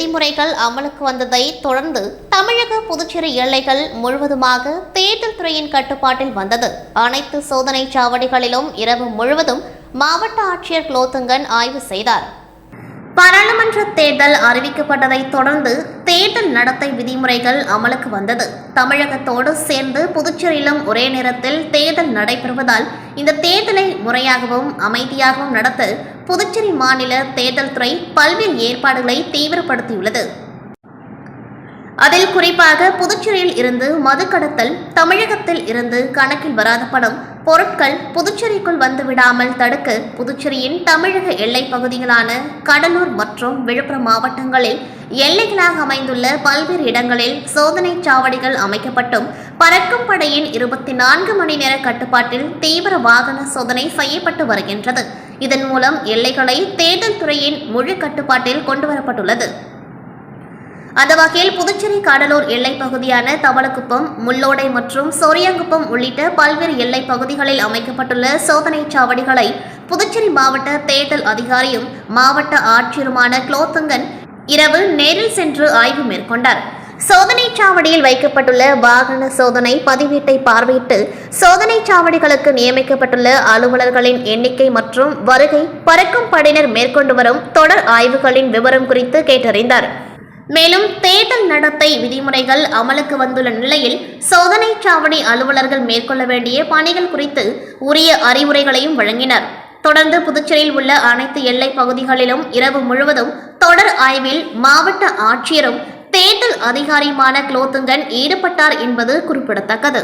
விதிமுறைகள் அமலுக்கு வந்ததை தொடர்ந்து தமிழக புதுச்சேரி எல்லைகள் முழுவதுமாக தேர்தல் துறையின் கட்டுப்பாட்டில் வந்தது. அனைத்து சோதனை சாவடிகளிலும் இரவு முழுவதும் மாவட்ட ஆட்சியர் குலோத்துங்கன் ஆய்வு செய்தார். பாராளுமன்ற தேர்தல் அறிவிக்கப்பட்டதை தொடர்ந்து தேர்தல் நடத்தை விதிமுறைகள் அமலுக்கு வந்தது. தமிழகத்தோடு சேர்ந்து புதுச்சேரியிலும் ஒரே நேரத்தில் தேர்தல் நடைபெறுவதால் இந்த தேர்தலை முறையாகவும் அமைதியாகவும் நடத்த புதுச்சேரி மாநில தேர்தல் துறை பல்வேறு ஏற்பாடுகளை தீவிரப்படுத்தியுள்ளது. அதில் குறிப்பாக புதுச்சேரியில் இருந்து மது கடத்தல் தமிழகத்தில் இருந்து கணக்கில் வராத பணம் பொருட்கள் புதுச்சேரிக்குள் வந்து விடாமல் தடுக்க புதுச்சேரியின் தமிழக எல்லைப் பகுதிகளான கடலூர் மற்றும் விழுப்புரம் மாவட்டங்களில் எல்லைகளாக அமைந்துள்ள பல்வேறு இடங்களில் சோதனை சாவடிகள் அமைக்கப்பட்டும் பறக்கும் படையின் இருபத்தி நான்கு மணி நேர கட்டுப்பாட்டில் தீவிர வாகன சோதனை செய்யப்பட்டு வருகின்றது. இதன் மூலம் எல்லைகளை தேர்தல் துறையின் முழு கட்டுப்பாட்டில் கொண்டுவரப்பட்டுள்ளது. அந்த வகையில் புதுச்சேரி கடலூர் எல்லைப் பகுதியான தவளக்குப்பம் முள்ளோடை மற்றும் சோரியாங்குப்பம் உள்ளிட்ட பல்வேறு எல்லைப் பகுதிகளில் அமைக்கப்பட்டுள்ள சோதனைச் சாவடிகளை புதுச்சேரி மாவட்ட தேர்தல் அதிகாரியும் மாவட்ட ஆட்சியருமான குலோத்துங்கன் இரவு நேரில் சென்று ஆய்வு மேற்கொண்டார். சோதனை சாவடியில் வைக்கப்பட்டுள்ள வாகன சோதனை பதிவேட்டை பார்வையிட்டு சோதனை சாவடிகளுக்கு நியமிக்கப்பட்டுள்ள அலுவலர்களின் எண்ணிக்கை மற்றும் வருகை பறக்கும் படையினர் மேற்கொண்டு வரும் தொடர் ஆய்வுகளின் விவரம் குறித்து கேட்டறிந்தார். மேலும் தேர்தல் நடத்தை விதிமுறைகள் அமலுக்கு வந்துள்ள நிலையில் சோதனை சாவடி அலுவலர்கள் மேற்கொள்ள வேண்டிய பணிகள் குறித்து உரிய அறிவுரைகளையும் வழங்கினர். தொடர்ந்து புதுச்சேரியில் உள்ள அனைத்து எல்லைப் பகுதிகளிலும் இரவு முழுவதும் தொடர் ஆய்வில் மாவட்ட ஆட்சியரும் தேர்தல் அதிகாரியுமான குலோத்துங்கன் ஈடுபட்டார் என்பது குறிப்பிடத்தக்கது.